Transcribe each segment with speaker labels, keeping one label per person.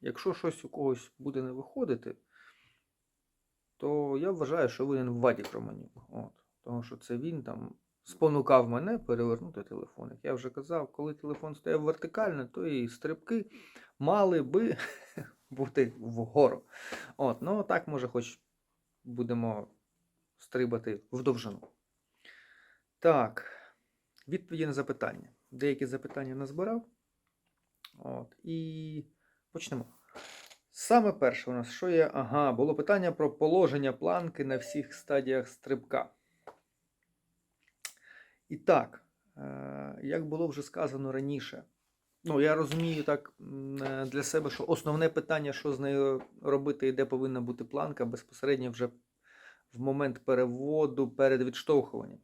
Speaker 1: Якщо щось у когось буде не виходити, то я вважаю, що винен Вадік Романюк. От. Тому що це він там спонукав мене перевернути телефон. Як я вже казав, коли телефон стояв вертикально, то і стрибки мали би бути вгору. От, ну так, може, хоч будемо стрибати в довжину. Так, відповіді на запитання. Деякі запитання назбирав. От, і почнемо. Саме перше у нас що є? Ага, було питання про положення планки на всіх стадіях стрибка. І так, е, як було вже сказано раніше, ну я розумію так е, для себе, що основне питання, що з нею робити і де повинна бути планка, безпосередньо вже в момент переводу перед відштовхуванням.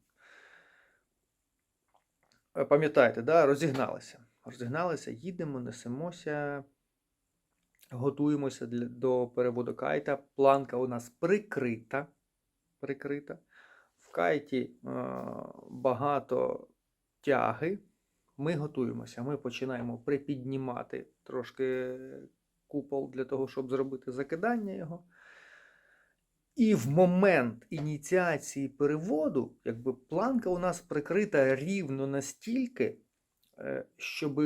Speaker 1: Е, Пам'ятаєте, да? розігналися. Розігналися, їдемо, несемося, готуємося для, до переводу кайта. Планка у нас прикрита. прикрита. В кайті е, багато тяги. Ми готуємося. Ми починаємо припіднімати трошки купол для того, щоб зробити закидання його. І в момент ініціації переводу, якби планка у нас прикрита рівно настільки, е, щоб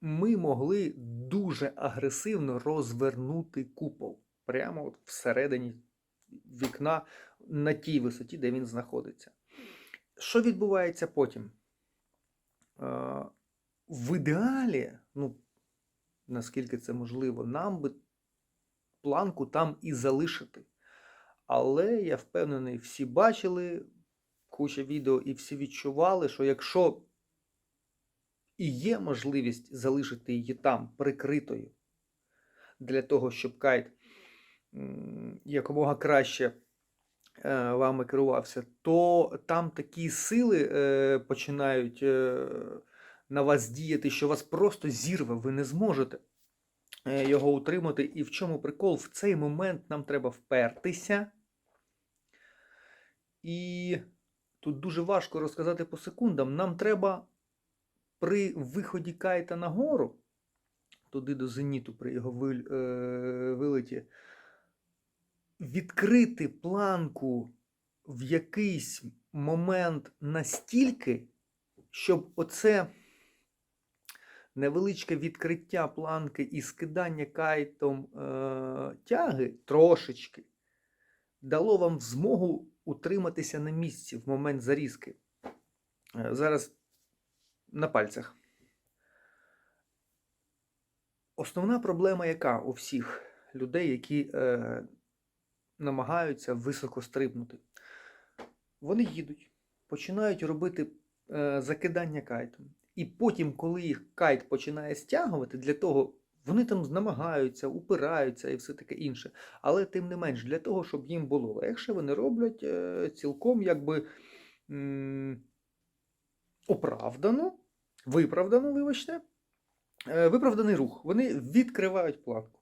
Speaker 1: ми могли дуже агресивно розвернути купол прямо от всередині вікна на тій висоті, де він знаходиться. Що відбувається потім? В ідеалі, ну, наскільки це можливо, нам би планку там і залишити. Але я впевнений, всі бачили куча відео і всі відчували, що якщо і є можливість залишити її там прикритою для того, щоб кайт якомога краще е, вами керувався, то там такі сили е, починають е, на вас діяти, що вас просто зірве, ви не зможете його утримати. І в чому прикол? В цей момент нам треба впертися. І тут дуже важко розказати по секундам. Нам треба при виході кайта нагору, туди до зеніту, при його е, вилеті, відкрити планку в якийсь момент настільки, щоб оце невеличке відкриття планки і скидання кайтом е, тяги трошечки дало вам змогу утриматися на місці в момент зарізки. Е, Зараз на пальцях. Основна проблема, яка у всіх людей, які е, намагаються високо стрибнути, вони їдуть, починають робити е, закидання кайтом. І потім, коли їх кайт починає стягувати, для того вони там намагаються, упираються і все таке інше. Але тим не менш, для того, щоб їм було легше, вони роблять е, цілком якби м, оправдано, виправдано, вибачте, е, виправданий рух. Вони відкривають планку.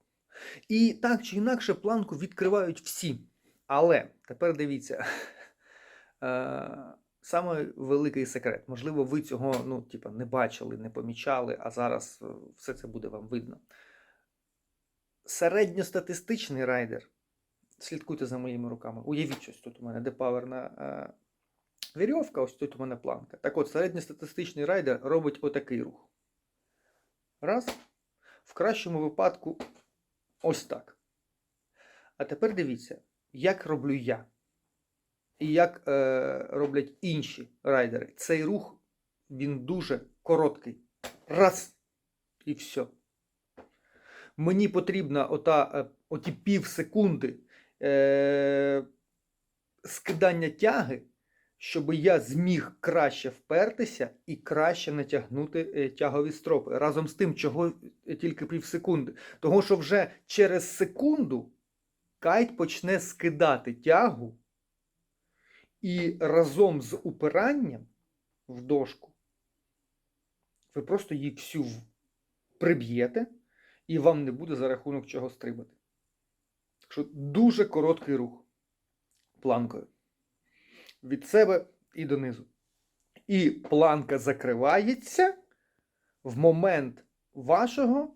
Speaker 1: І так чи інакше планку відкривають всі. Але тепер дивіться. Е, Саме великий секрет. Можливо, ви цього ну, типа, не бачили, не помічали, а зараз е, все це буде вам видно. Середньостатистичний райдер. Слідкуйте за моїми руками. Уявіть щось тут у мене депаверна е, вірьовка, ось тут у мене планка. Так от, середньостатистичний райдер робить отакий рух. Раз. В кращому випадку ось так. А тепер дивіться, як роблю я. І як е, роблять інші райдери. Цей рух він дуже короткий. Раз. І все. Мені потрібна ота, е, оті пів секунди е, скидання тяги, щоб я зміг краще впертися і краще натягнути е, тягові стропи. Разом з тим, чого тільки пів секунди. Того, що вже через секунду кайт почне скидати тягу. І разом з упиранням в дошку ви просто її всю приб'єте, і вам не буде за рахунок чого стрибати. Що дуже короткий рух планкою. Від себе і донизу. І планка закривається в момент вашого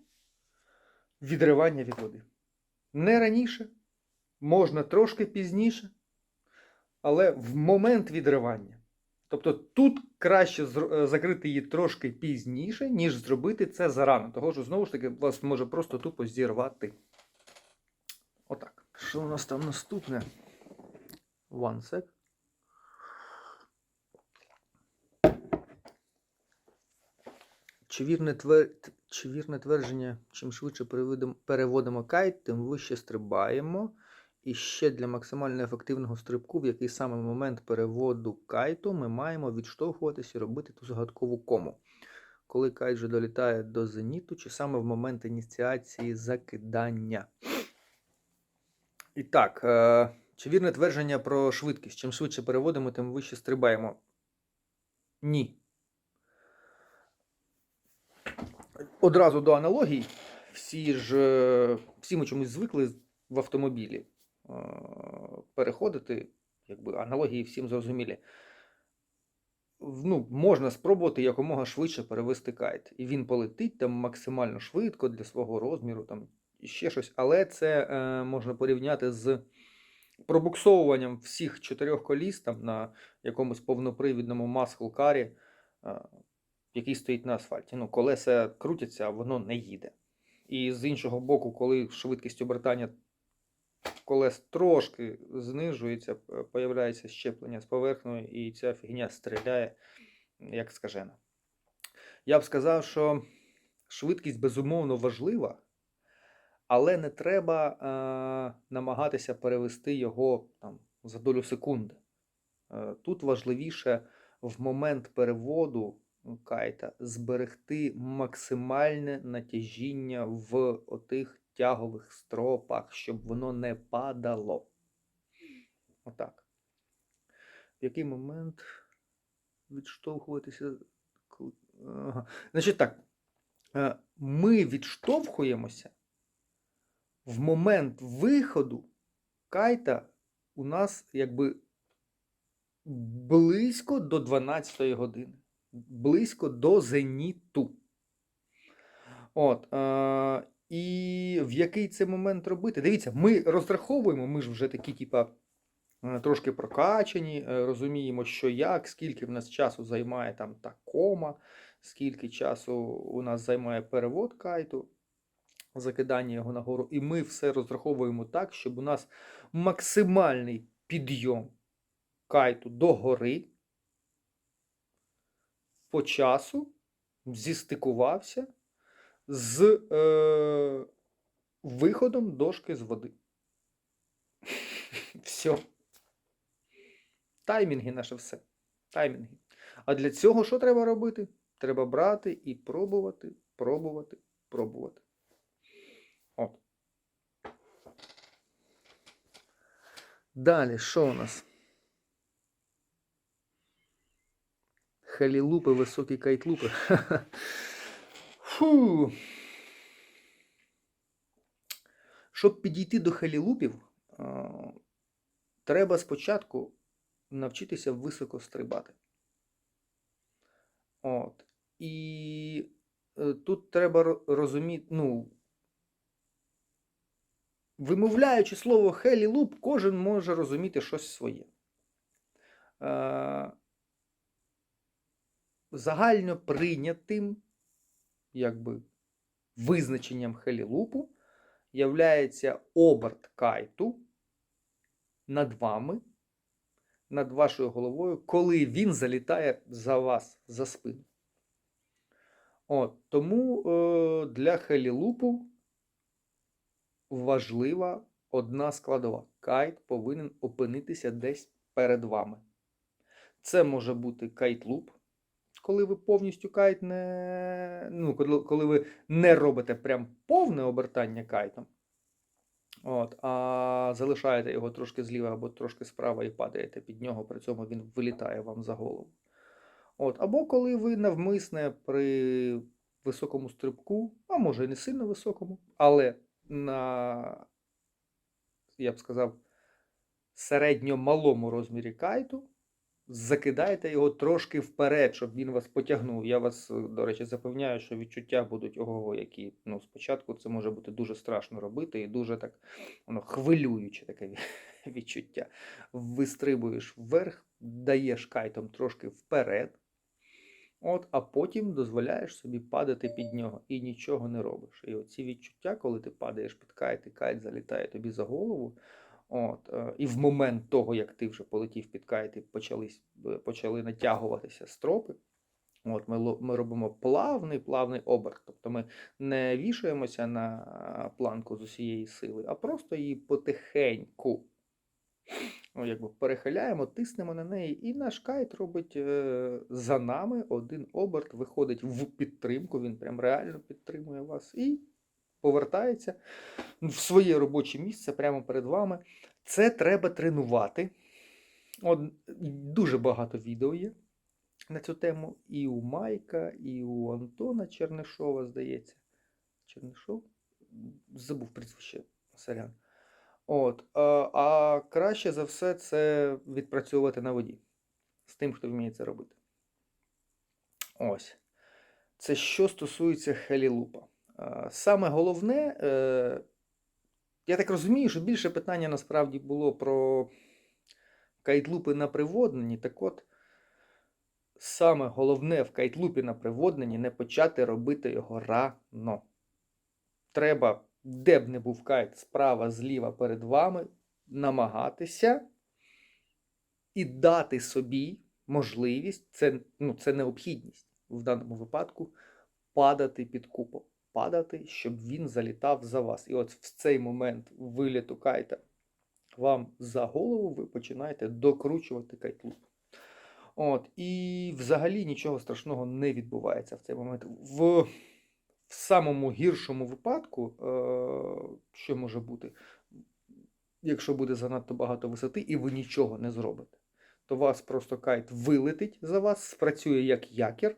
Speaker 1: відривання від води. Не раніше, можна трошки пізніше, але в момент відривання. Тобто тут краще е, закрити її трошки пізніше, ніж зробити це зарано. Того що знову ж таки вас може просто тупо зірвати. Отак. Що у нас там наступне? One sec. Чи вірне, твер... Чи вірне твердження, чим швидше переводимо кайт, тим вище стрибаємо. І ще для максимально ефективного стрибку, в який саме момент переводу кайту, ми маємо відштовхуватися і робити ту загадкову кому. Коли кайт вже долітає до зеніту, чи саме в момент ініціації закидання. І так, е, чи вірне твердження про швидкість? Чим швидше переводимо, тим вище стрибаємо. Ні. Одразу до аналогій. Всі ж е, всі ми чомусь звикли в автомобілі е, переходити, якби аналогії всім зрозумілі. Ну, можна спробувати якомога швидше перевести кайт. І він полетить там максимально швидко для свого розміру, там і ще щось. Але це е, можна порівняти з пробуксовуванням всіх чотирьох коліс там на якомусь повнопривідному маскл-карі, е, який стоїть на асфальті. Ну, колеса крутяться, а воно не їде. І з іншого боку, коли швидкість обертання колес трошки знижується, появляється щеплення з поверхнею, і ця фігня стріляє, як скажена. Я б сказав, що швидкість безумовно важлива, але не треба е, намагатися перевести його там, за долю секунди. Е, Тут важливіше в момент переводу кайта зберегти максимальне натяжіння в отих тягових стропах, щоб воно не падало. Отак. В який момент відштовхуватися. Ага. Значить так. е, Ми відштовхуємося в момент виходу кайта у нас якби близько до 12 години. Близько до зеніту. От, е, і в який це момент робити? Дивіться, ми розраховуємо, ми ж вже такі, типа, е, трошки прокачані, е, розуміємо, що як, скільки в нас часу займає там та кома, скільки часу у нас займає перевод кайту, закидання його нагору. І ми все розраховуємо так, щоб у нас максимальний підйом кайту до гори по часу зістикувався з е, виходом дошки з води. Все. Таймінги наше все. Таймінги. А для цього що треба робити? Треба брати і пробувати, пробувати, пробувати. От. Далі, що у нас? Халілупи, високі кайтлупи. Фу. Щоб підійти до халілупів, треба спочатку навчитися високо стрибати. От. І е, тут треба розуміти, ну, вимовляючи слово хелі-луп, кожен може розуміти щось своє. Е, загально прийнятим якби, визначенням хелілупу являється оберт кайту над вами, над вашою головою, коли він залітає за вас за спину. От, тому е, для хелілупу важлива одна складова. Кайт повинен опинитися десь перед вами. Це може бути кайт-луп, коли ви повністю кайт не. Ну, коли, ви не робите прям повне обертання кайтом. От, а залишаєте його трошки зліва або трошки справа і падаєте під нього, при цьому він вилітає вам за голову. От, або коли ви навмисне при високому стрибку, а може і не сильно високому, але на, я б сказав, середньо-малому розмірі кайту закидайте його трошки вперед, щоб він вас потягнув. Я вас, е, до речі, запевняю, що відчуття будуть ого, які ну, спочатку це може бути дуже страшно робити і дуже так воно хвилююче таке відчуття. Вистрибуєш вверх, даєш кайтом трошки вперед. От, а потім дозволяєш собі падати під нього і нічого не робиш. І оці відчуття, коли ти падаєш під кайт, і кайт залітає тобі за голову. От, е, і в момент того, як ти вже полетів під кайт і почались, е, почали натягуватися стропи, от, ми, ми робимо плавний плавний оберт. Тобто ми не вішаємося на планку з усієї сили, а просто її потихеньку ну, якби перехиляємо, тиснемо на неї, і наш кайт робить е, за нами один оберт, виходить в підтримку, він прям реально підтримує вас і повертається в своє робоче місце прямо перед вами. Це треба тренувати. От, дуже багато відео є на цю тему. І у Майка, і у Антона Чернишова, здається. Чернишов? Забув прізвище. Сорян. От, а, а краще за все це відпрацьовувати на воді з тим, хто вміє це робити. Ось. Це що стосується хелілупа. Саме головне, е, я так розумію, що більше питання насправді було про кайтлупи на приводненні. Так от, саме головне в кайтлупі на приводненні не почати робити його рано. Треба, де б не був кайт, справа, зліва перед вами, намагатися і дати собі можливість, це, ну, це необхідність в даному випадку, падати під купол. Падати, щоб він залітав за вас. І от в цей момент виліту кайта вам за голову ви починаєте докручувати кайтлуп. От, і взагалі нічого страшного не відбувається в цей момент. В, в самому гіршому випадку, е, що може бути, якщо буде занадто багато висоти і ви нічого не зробите, то вас просто кайт вилетить за вас, спрацює як якір.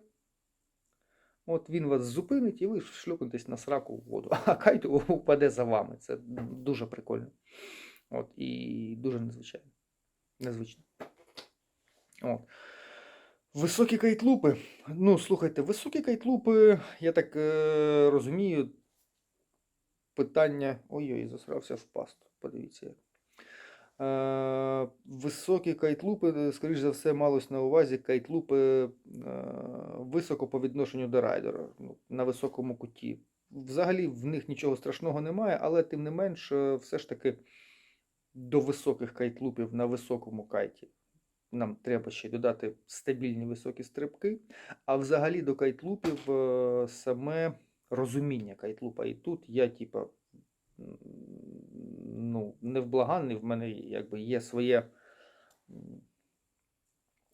Speaker 1: От він вас зупинить і ви шлюпнетесь на сраку в воду, а кайт упаде за вами. Це дуже прикольно. От, і дуже незвичайно. Незвично. От. Високі кайтлупи. Ну, слухайте, високі кайтлупи, я так е, розумію, питання. Ой-ой, засрався в пасту. Подивіться. як. Е, високі кайтлупи, скоріш за все, малось на увазі кайтлупи е, високо по відношенню до райдера, ну, на високому куті. Взагалі в них нічого страшного немає, але тим не менш, е, все ж таки до високих кайтлупів на високому кайті нам треба ще додати стабільні високі стрибки. А взагалі до кайтлупів е, саме розуміння кайтлупа. І тут я, типа, ну, невблаганний, в мене якби є своє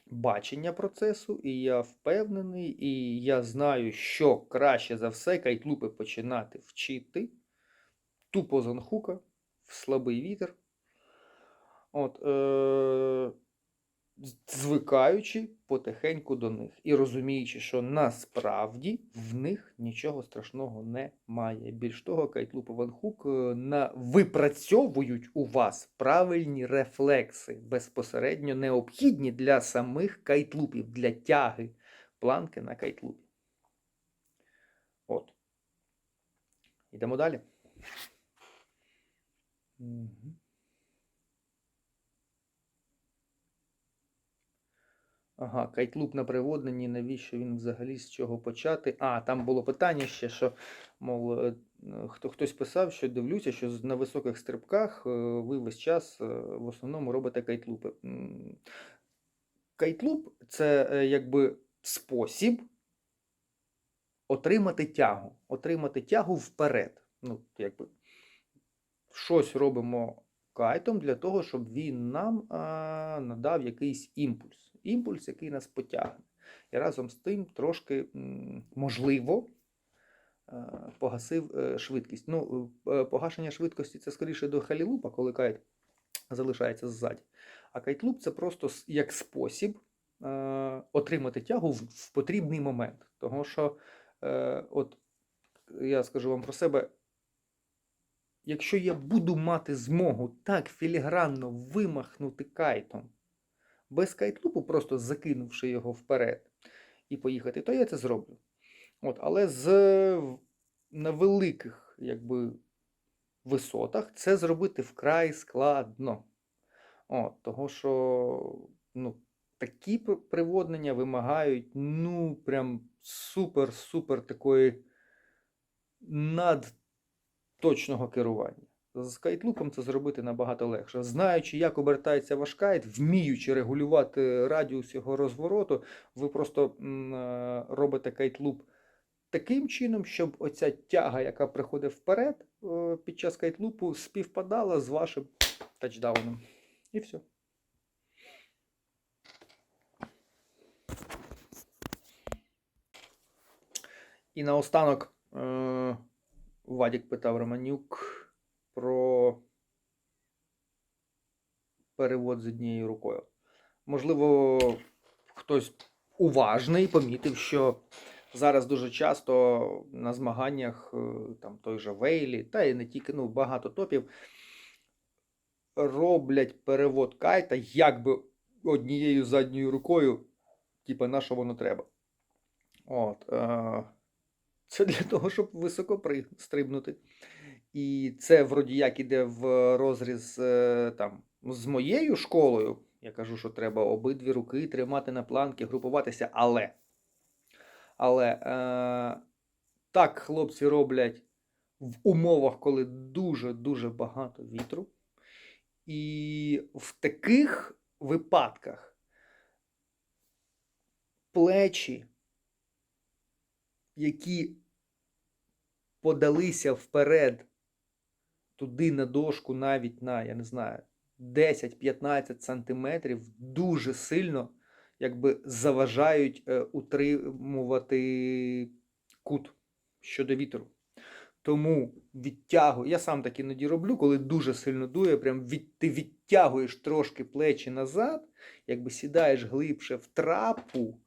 Speaker 1: бачення процесу, і я впевнений, і я знаю, що краще за все кайтлупи починати вчити тупо з анхука, в слабий вітер. От, е, звикаючи потихеньку до них і розуміючи, що насправді в них нічого страшного немає. Більш того, Кайтлуп і Ванхук е, на... випрацьовують у вас правильні рефлекси, безпосередньо необхідні для самих кайтлупів, для тяги планки на кайтлупі. От. Йдемо далі. Мгм. Ага, кайтлуп на приводненні, навіщо він взагалі з чого почати? А, там було питання ще, що, мов, е, хто, хтось писав, що дивлюся, що на високих стрибках е, ви весь час е, в основному робите кайтлупи. Кайтлуп це якби спосіб отримати тягу, отримати тягу вперед. Ну, якби щось робимо кайтом для того, щоб він нам а, надав якийсь імпульс. Імпульс, який нас потягне. І разом з тим трошки, можливо, е, погасив е, швидкість. Ну, е, погашення швидкості це скоріше до халілупа, коли кайт залишається ззаді. А кайтлуп це просто як спосіб отримати тягу в, потрібний момент. Того що, от я скажу вам про себе, якщо я буду мати змогу так філігранно вимахнути кайтом без кайтлупу, просто закинувши його вперед і поїхати, то я це зроблю. От, але з, на великих якби, висотах це зробити вкрай складно. От, того, що ну, такі приводнення вимагають ну, прям супер-супер такої надточного керування. З кайтлупом це зробити набагато легше. Знаючи, як обертається ваш кайт, вміючи регулювати радіус його розвороту, ви просто е, робите кайтлуп таким чином, щоб оця тяга, яка приходить вперед е, під час кайтлупу, співпадала з вашим тачдауном. І все. І наостанок е, Вадік питав Романюк про перевод з однією рукою. Можливо, хтось уважний помітив, що зараз дуже часто на змаганнях е, там той же Вейлі, та і не тільки ну, багато топів роблять перевод кайта якби однією задньою рукою, типа на що воно треба. От, е, це для того, щоб високо стрибнути. І це вроді як іде в розріз е, там, з моєю школою. Я кажу, що треба обидві руки тримати на планки, групуватися, але. Але е, так хлопці роблять в умовах, коли дуже-дуже багато вітру. І в таких випадках плечі, які подалися вперед туди на дошку, навіть на, я не знаю, 10-15 сантиметрів, дуже сильно якби заважають е, утримувати кут щодо вітру. Тому відтягую, я сам так іноді роблю, коли дуже сильно дує, прям від, ти відтягуєш трошки плечі назад, якби сідаєш глибше в трапу,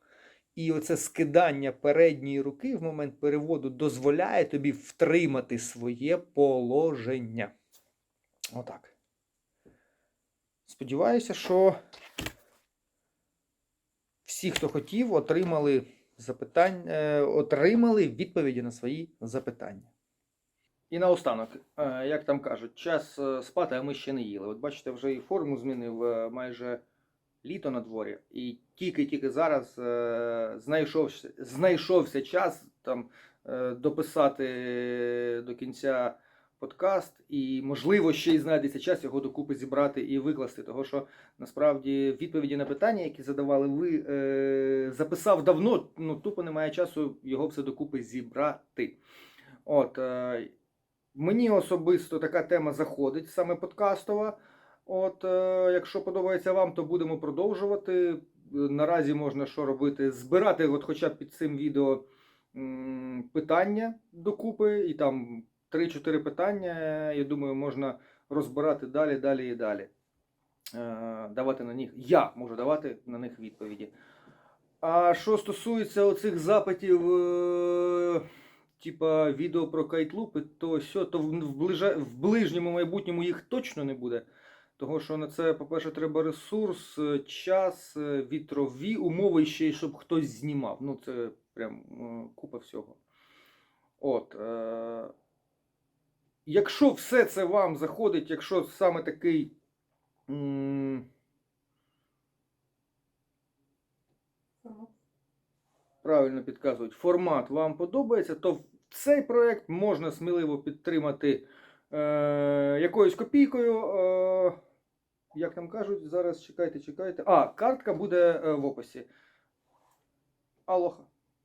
Speaker 1: і оце скидання передньої руки в момент переводу дозволяє тобі втримати своє положення. Отак. Сподіваюся, що всі, хто хотів, отримали запитання, е, отримали відповіді на свої запитання. І наостанок, е, як там кажуть, час е, спати, а ми ще не їли. От бачите, вже і форму змінив майже літо на дворі, і тільки-тільки зараз е, знайшовся, знайшовся час там е, дописати до кінця подкаст, і можливо ще й знайдеться час його докупи зібрати і викласти. Того що насправді відповіді на питання, які задавали ви, е, записав давно, ну тупо немає часу його все докупи зібрати. От, е, мені особисто така тема заходить, саме подкастова. От, е, якщо подобається вам, то будемо продовжувати. Е, Наразі можна що робити? Збирати, от хоча б під цим відео питання докупи, і там 3-4 питання, я думаю, можна розбирати далі, далі і далі. Е, Давати на них, я можу давати на них відповіді. А що стосується оцих запитів, типа відео про кайтлупи, то що, то в ближньому майбутньому їх точно не буде. Того, що на це, по-перше, треба ресурс, е, час, е, вітрові умови ще й щоб хтось знімав. Ну, це прям е, купа всього. От. Якщо все це вам заходить, якщо саме такий. правильно підказують, формат вам подобається, то цей проект можна сміливо підтримати е, якоюсь копійкою. Е, як нам кажуть, зараз чекайте, чекайте. А, картка буде е, в описі. Алоха.